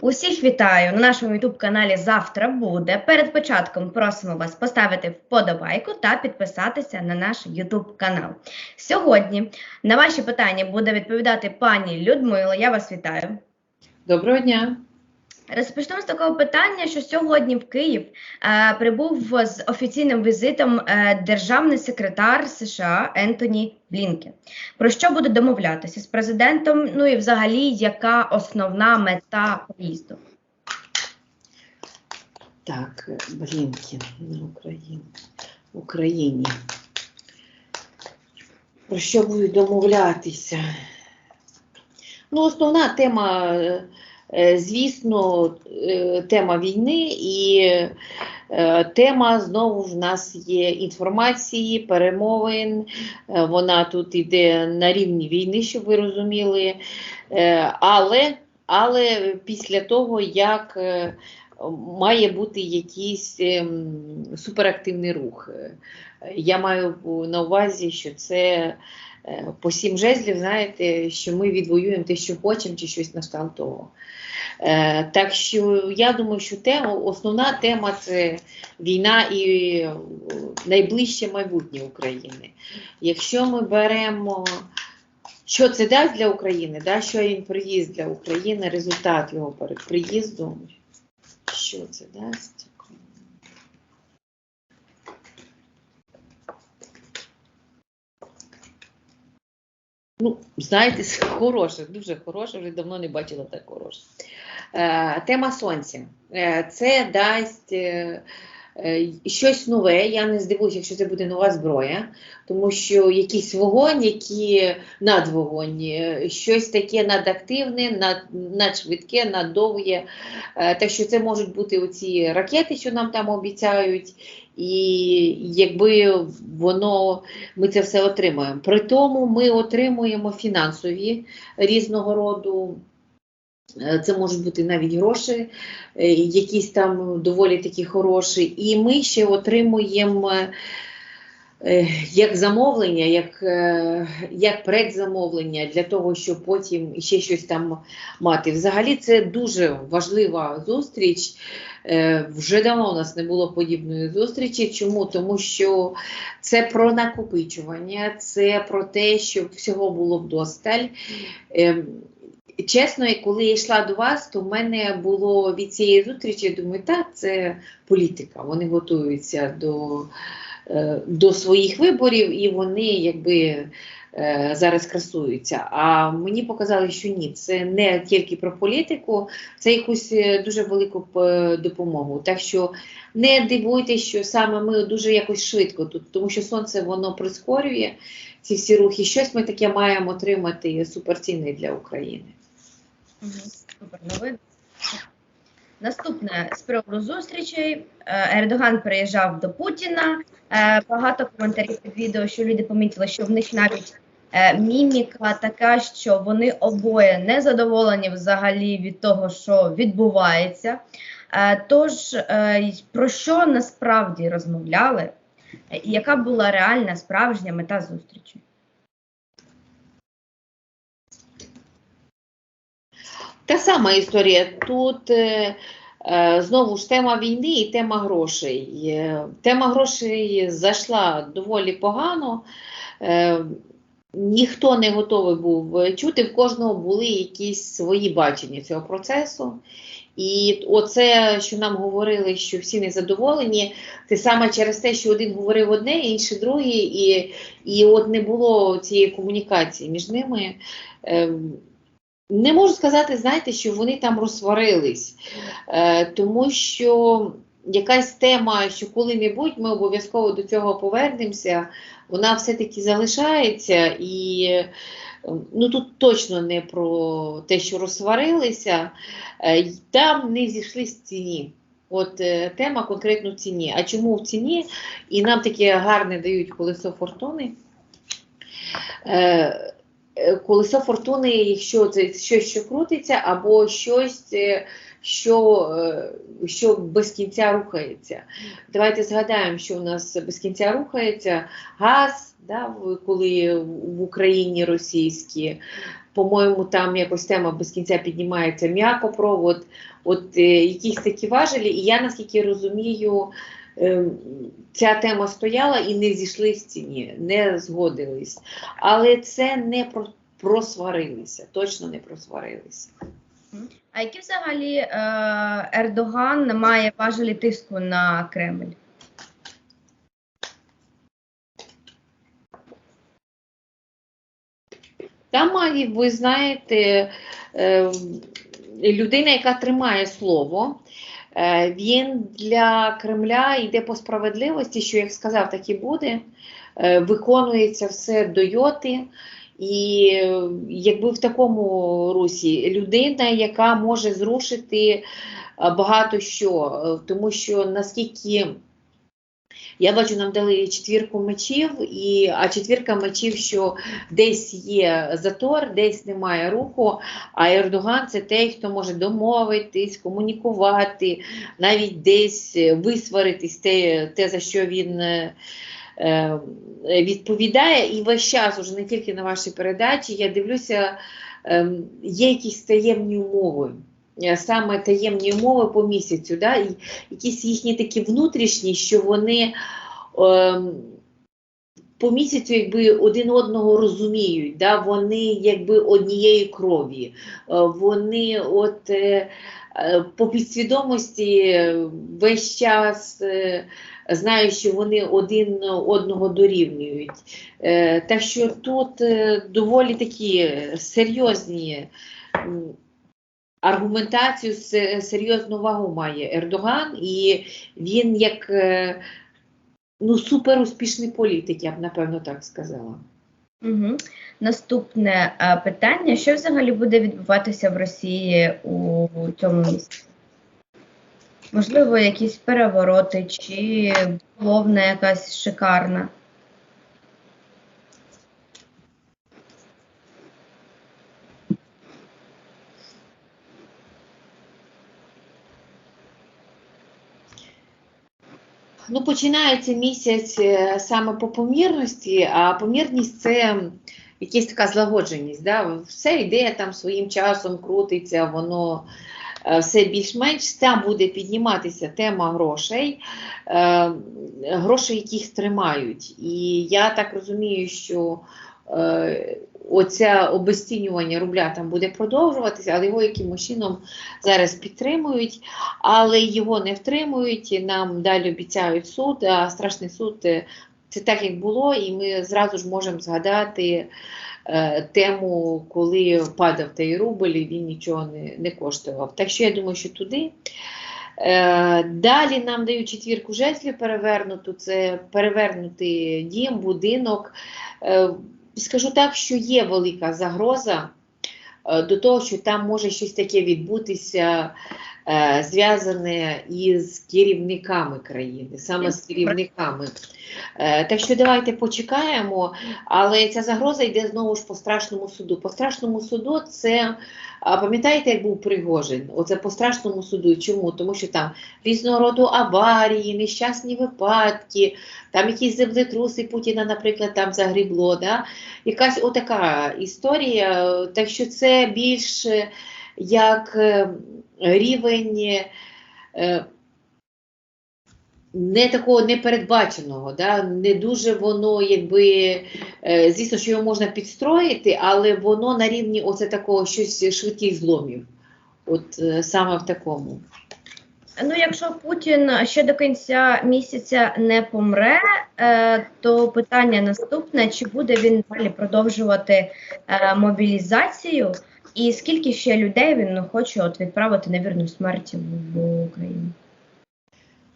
Усіх вітаю на нашому youtube каналі Завтра буде. Перед початком просимо вас поставити вподобайку та підписатися на наш youtube канал. Сьогодні на ваші питання буде відповідати пані Людмила. Я вас вітаю. Доброго дня. Розпочнемо з такого питання, що сьогодні в Київ е, прибув з офіційним візитом е, державний секретар США Ентоні Блінкен. Про що буде домовлятися з президентом? Ну і взагалі, яка основна мета приїзду? Так, Блінкін на Україні. Україні. Про що будуть домовлятися? Ну, основна тема, е, звісно, е, тема війни і е, тема знову в нас є інформації, перемовин. Е, Вона тут йде на рівні війни, щоб ви розуміли. Е, Але, але після того, як е, має бути якийсь ем, суперактивний рух. Е, Я маю на увазі, що це е, по сім жезлів, знаєте, що ми відвоюємо те, що хочемо, чи щось на кшталт того. Е, Так що я думаю, що тема, основна тема це війна і е, найближче майбутнє України. Якщо ми беремо, що це дасть для України, да, що він приїзд для України, результат його перед приїздом, що це дасть? Ну, знаєте, хороше, дуже хороше, вже давно не бачила так хороше. Е, тема сонця. Е, це дасть е, щось нове. Я не здивуюся, якщо це буде нова зброя, тому що якийсь вогонь, який надвогонь, щось таке надактивне, над, надшвидке, наддовге. Так що це можуть бути оці ракети, що нам там обіцяють. І якби воно ми це все отримаємо. При тому ми отримуємо фінансові різного роду. е, Це можуть бути навіть гроші, е, якісь там доволі такі хороші. І ми ще отримуємо як замовлення, як, е, як предзамовлення для того, щоб потім ще щось там мати. Взагалі це дуже важлива зустріч. Е, Вже давно у нас не було подібної зустрічі. Чому? Тому що це про накопичування, це про те, щоб всього було вдосталь. Чесно, коли я йшла до вас, то в мене було від цієї зустрічі, я думаю, так, це політика. Вони готуються до, е, до своїх виборів і вони якби е, зараз красуються. А мені показали, що ні, це не тільки про політику, це якусь е, дуже велику е, допомогу. Так що не дивуйтесь, що саме ми дуже якось швидко тут, тому що сонце воно прискорює ці всі рухи. Щось ми таке маємо отримати суперцінне для України. Мгм, Супер новин. Наступне з приводу зустрічей. Е, Ердоган приїжджав до Путіна. Е, Багато коментарів під відео, що люди помітили, що в них навіть е, міміка така, що вони обоє не задоволені взагалі від того, що відбувається. Тож про що насправді розмовляли, яка була реальна справжня мета зустрічі? Та сама історія. Тут е, е, знову ж тема війни і тема грошей. Е, тема грошей зайшла доволі погано. Ніхто не готовий був чути, в кожного були якісь свої бачення цього процесу. І оце, що нам говорили, що всі незадоволені, це саме через те, що один говорив одне, інший друге, і, і от не було цієї комунікації між ними. Ем, не можу сказати, знаєте, що вони там розсварились, е, тому що якась тема, що коли-небудь ми обов'язково до цього повернемося, вона все-таки залишається. І е, ну, тут точно не про те, що розсварилися, е, там не зійшлись ціні. От е, тема конкретно в ціні. А чому в ціні? І нам таке гарне дають колесо фортуни. Е, колесо фортуни, якщо це щось, що крутиться, або щось, е, що, е, що без кінця рухається. Давайте згадаємо, що у нас без кінця рухається газ, да, коли в Україні російські, по-моєму, там якось тема без кінця піднімається м'якопровод, от е, якісь такі важелі. І я наскільки розумію, е, ця тема стояла і не зійшли в ціні, не згодились. Але це не про, просварилися, точно не просварилися. А які взагалі е, Ердоган має важелі тиску на Кремль? Там ви знаєте, е, людина, яка тримає слово. Е, Він для Кремля йде по справедливості, що як сказав, так і буде. Е, Виконується все до йоти. І якби в такому русі людина, яка може зрушити е, багато що, тому що наскільки я бачу, нам дали четвірку мечів, і, а четвірка мечів, що десь є затор, десь немає руху, а Ердоган це той, хто може домовитись, комунікувати, навіть десь висваритись те, те за що він е, е, відповідає. І весь час, уже не тільки на вашій передачі, я дивлюся, е, є якісь таємні умови. Е, Саме таємні умови по місяцю, да? і якісь їхні такі внутрішні, що вони ем, по місяцю якби один одного розуміють, да? вони якби однієї крові, Е, вони от е, е, по підсвідомості е, весь час е, знають, що вони один одного дорівнюють. Е, Так що тут е, доволі такі серйозні. Аргументацію се- серйозну вагу має Ердоган, і він як е, ну, суперуспішний політик, я б напевно так сказала. Угу. Наступне е, питання: що взагалі буде відбуватися в Росії у цьому місці? Можливо, якісь перевороти чи бавовна якась шикарна? Ну, починається місяць е, саме по помірності, а помірність це якась така злагодженість. Да? Все йде там своїм часом, крутиться, воно е, все більш-менш. Там буде підніматися тема грошей, е, грошей, яких тримають. І я так розумію, що оце обесцінювання рубля там буде продовжуватися, але його якимось чином зараз підтримують але його не втримують. і Нам далі обіцяють суд. А страшний суд е, це так, як було, і ми зразу ж можемо згадати е, тему, коли падав той рубль, і він нічого не, не коштував. Так що я думаю, що туди. Е, Далі нам дають четвірку жезлів перевернуту, це перевернутий дім, будинок. Е, Скажу так, що є велика загроза е, до того, що там може щось таке відбутися, зв'язане із керівниками країни, саме з керівниками. Е, Так що давайте почекаємо, але ця загроза йде знову ж по страшному суду. По страшному суду це, пам'ятаєте, як був Пригожин? Оце по страшному суду. Чому? Тому що там різного роду аварії, нещасні випадки, там якісь землетруси Путіна, наприклад, там загрібло. Да? Якась отака історія. Так що це більш е, як е, рівень. е, не такого непередбаченого, да? не дуже воно, якби, е, звісно, що його можна підстроїти, але воно на рівні оце такого щось швидких зломів. От саме в такому. Ну, якщо Путін ще до кінця місяця не помре, то питання наступне: чи буде він далі продовжувати мобілізацію, і скільки ще людей він ну, хоче от відправити на вірну смерть в, Україну?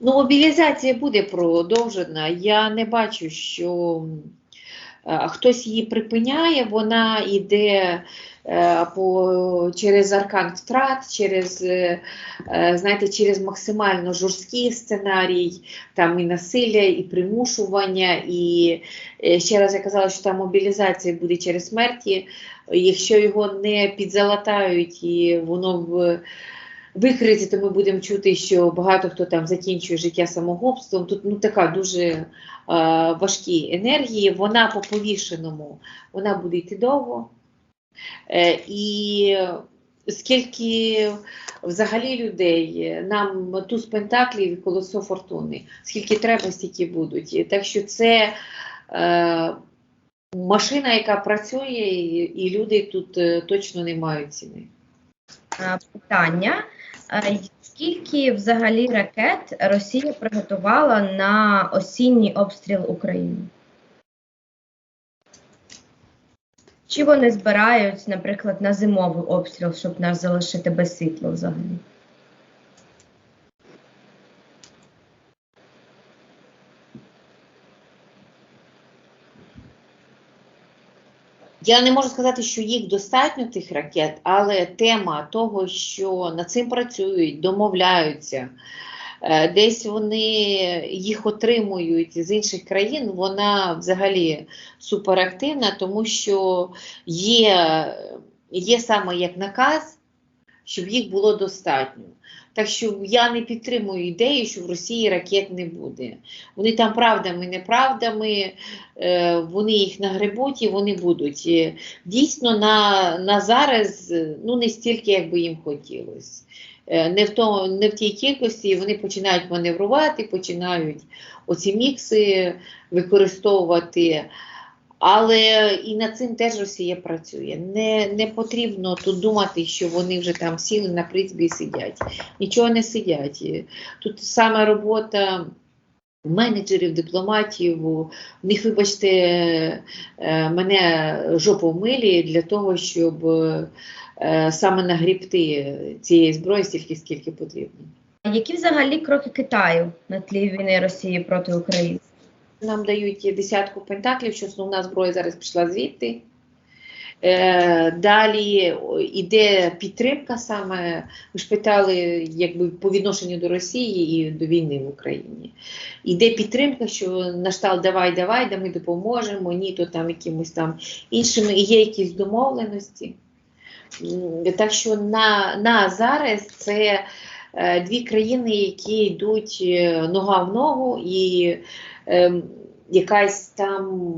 Ну, мобілізація буде продовжена. Я не бачу, що е, хтось її припиняє, вона йде е, по, через аркан втрат, через, е, знаєте, через максимально жорсткий сценарій, там і насилля, і примушування. І ще раз я казала, що там мобілізація буде через смерті. Якщо його не підзалатають і воно в викриті, то ми будемо чути, що багато хто там закінчує життя самогубством. Тут ну така дуже е, важкі енергії. Вона по повішеному, вона буде йти довго. Е, І скільки взагалі людей, нам туз пентаклів і колесо фортуни, скільки треба, стільки будуть. Так що це е, машина, яка працює, і, люди тут е, точно не мають ціни. Питання. Скільки взагалі ракет Росія приготувала на осінній обстріл України? Чи вони збирають, наприклад, на зимовий обстріл, щоб нас залишити без світла взагалі? Я не можу сказати, що їх достатньо тих ракет, але тема того, що над цим працюють, домовляються, е, десь вони їх отримують з інших країн, вона взагалі суперактивна, тому що є, є саме як наказ, щоб їх було достатньо. Так що я не підтримую ідею, що в Росії ракет не буде. Вони там правдами, неправдами, е, вони їх нагребуть і вони будуть. Е, Дійсно, на, на зараз е, ну, не стільки, як би їм хотілося. Не в, тому, не в тій кількості вони починають маневрувати, починають оці мікси використовувати. Але і над цим теж Росія працює. Не, не потрібно тут думати, що вони вже там сіли на призбі і сидять. Нічого не сидять. Тут саме робота менеджерів, дипломатів, у них, вибачте, е, мене жопу в милі для того, щоб е, саме нагрібти цієї зброї стільки, скільки потрібно. Які взагалі кроки Китаю на тлі війни Росії проти України? Нам дають десятку пентаклів, що основна зброя зараз пішла звідти. Е, далі йде підтримка саме, ви ж питали, якби по відношенню до Росії і до війни в Україні. Йде підтримка, що на штал давай, давай, да ми допоможемо, ні, то там якимось там іншими, і є якісь домовленості. Так що на, на зараз це е, дві країни, які йдуть е, нога в ногу, і якась там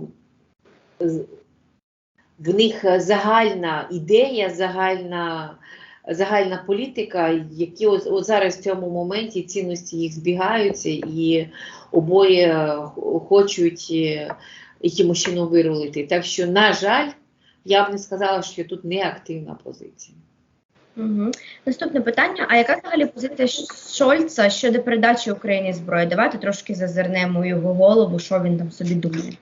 в них загальна ідея, загальна, загальна політика, які от, от зараз в цьому моменті цінності їх збігаються, і обоє хочуть е, якимось чином вирулити. Так що, на жаль, я б не сказала, що тут не активна позиція. Угу. Наступне питання: а яка взагалі позиція Шольца щодо передачі Україні зброї? Давайте трошки зазирнемо його голову, що він там собі думає.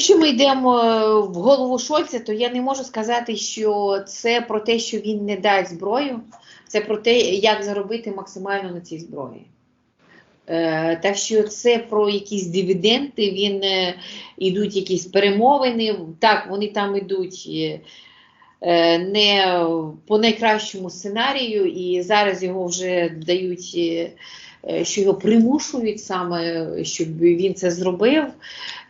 Якщо ми йдемо е, в голову Шольца, то я не можу сказати, що це про те, що він не дасть зброю, це про те, як заробити максимально на цій зброї. Е, так що це про якісь дивіденди, він е, йдуть якісь перемовини. Так, вони там йдуть е, е, не по найкращому сценарію, і зараз його вже дають, е, е, що його примушують саме, щоб він це зробив.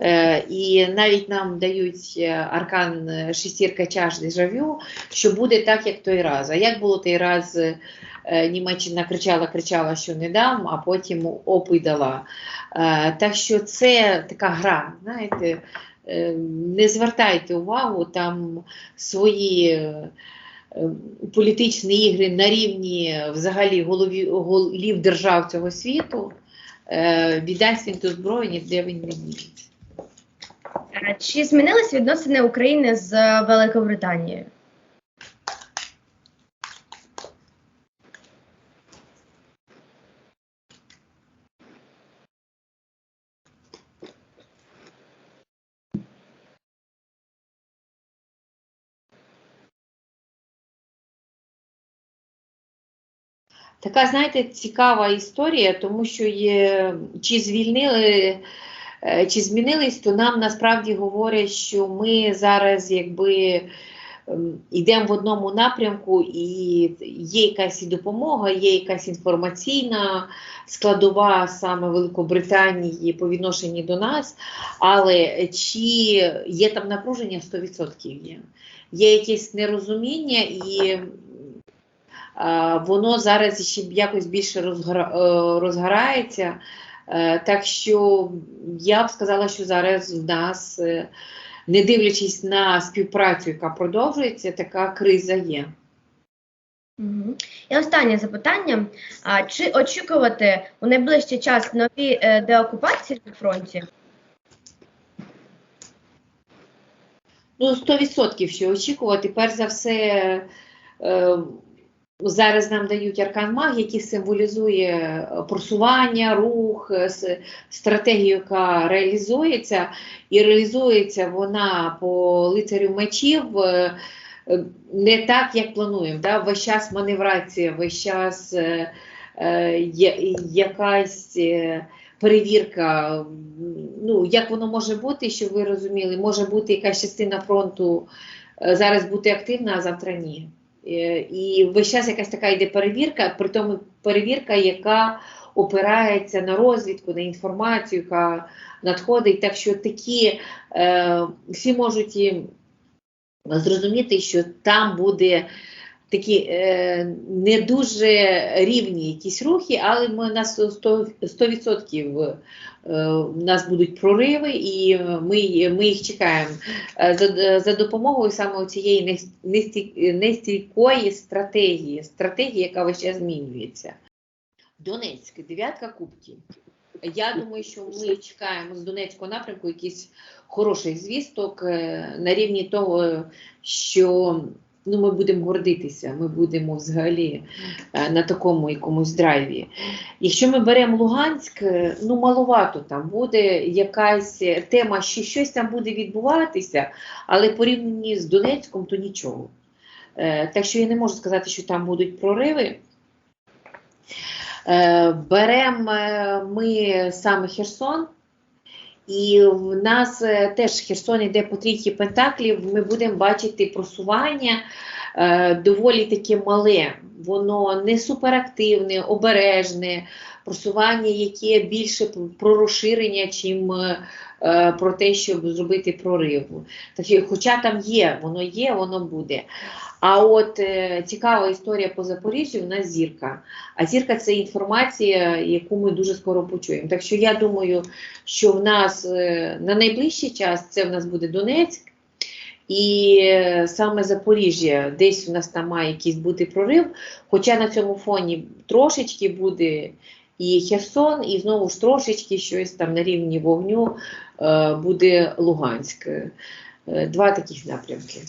Е, І навіть нам дають е, аркан е, шестірка чаш дежавю, що буде так, як той раз. А як було той раз, е, Німеччина кричала, кричала, що не дам, а потім оп і дала. Е, Так що це така гра, знаєте, е, не звертайте увагу, там свої. Е, е, Політичні ігри на рівні взагалі голові, голів держав цього світу, е, віддасть він ту зброю, ніде він не діється. Чи змінились відносини України з Великобританією? Така, знаєте, цікава історія, тому що є, чи звільнили, е, чи змінились, то нам насправді говорять, що ми зараз якби ем, йдемо в одному напрямку, і є якась допомога, є якась інформаційна складова саме Великобританії по відношенню до нас, але чи є там напруження 100% є. Є якесь нерозуміння і воно зараз ще якось більше розгора, е, розгорається. Е, Так що я б сказала, що зараз в нас, е, не дивлячись на співпрацю, яка продовжується, така криза є. І останнє запитання: а чи очікувати у найближчий час нові е, деокупації на фронті? Ну, 100% що очікувати. Перш за все, е, зараз нам дають аркан маг, який символізує просування, рух, е, стратегію, яка реалізується, і реалізується вона по лицарю мечів. е, е, Не так, як плануємо. Да? Весь час маневрація, весь час е, е, якась е, перевірка. Ну, як воно може бути, щоб ви розуміли, може бути якась частина фронту е, зараз бути активна, а завтра ні. Е, І весь час якась така йде перевірка, при тому перевірка, яка опирається на розвідку, на інформацію, яка надходить. Так що такі е, всі можуть зрозуміти, що там буде такі е, не дуже рівні якісь рухи, але ми на 100%, 100% е, у нас будуть прориви, і ми, ми їх чекаємо Е, за, за допомогою саме цієї не- нестійкої стратегії, стратегії, яка весь час змінюється. Донецьк, дев'ятка кубків. Я думаю, що ми чекаємо з Донецького напрямку якийсь хороших звісток е, на рівні того, що ну, ми будемо гордитися, ми будемо взагалі е, на такому якомусь драйві. Якщо ми беремо Луганськ, е, ну маловато там буде якась тема, що щось там буде відбуватися, але порівняно з Донецьком, то нічого. Е, Так що я не можу сказати, що там будуть прориви. Беремо ми саме Херсон, і в нас е, теж Херсон йде по трійки пентаклів. Ми будемо бачити просування е, доволі таке мале. Воно не суперактивне, обережне, просування, яке більше про розширення, чим е, е, про те, щоб зробити прорив. Так, хоча там є, воно є, воно буде. А от е, цікава історія по Запоріжжю, у нас зірка. А зірка це інформація, яку ми дуже скоро почуємо. Так що я думаю, що в нас е, на найближчий час це в нас буде Донецьк. І е, саме Запоріжжя, десь у нас там має якийсь бути прорив, хоча на цьому фоні трошечки буде і Херсон, і знову ж трошечки щось там на рівні вогню е, буде Луганськ. Е, Два таких напрямки.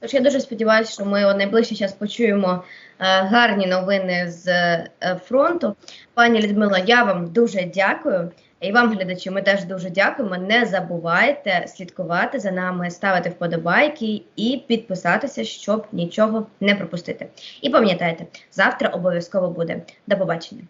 Тож я дуже сподіваюся, що ми у найближчий час почуємо е, гарні новини з фронту. Пані Людмила, я вам дуже дякую. І вам, глядачі, ми теж дуже дякуємо. Не забувайте слідкувати за нами, ставити вподобайки і підписатися, щоб нічого не пропустити. І пам'ятайте, завтра обов'язково буде. До побачення.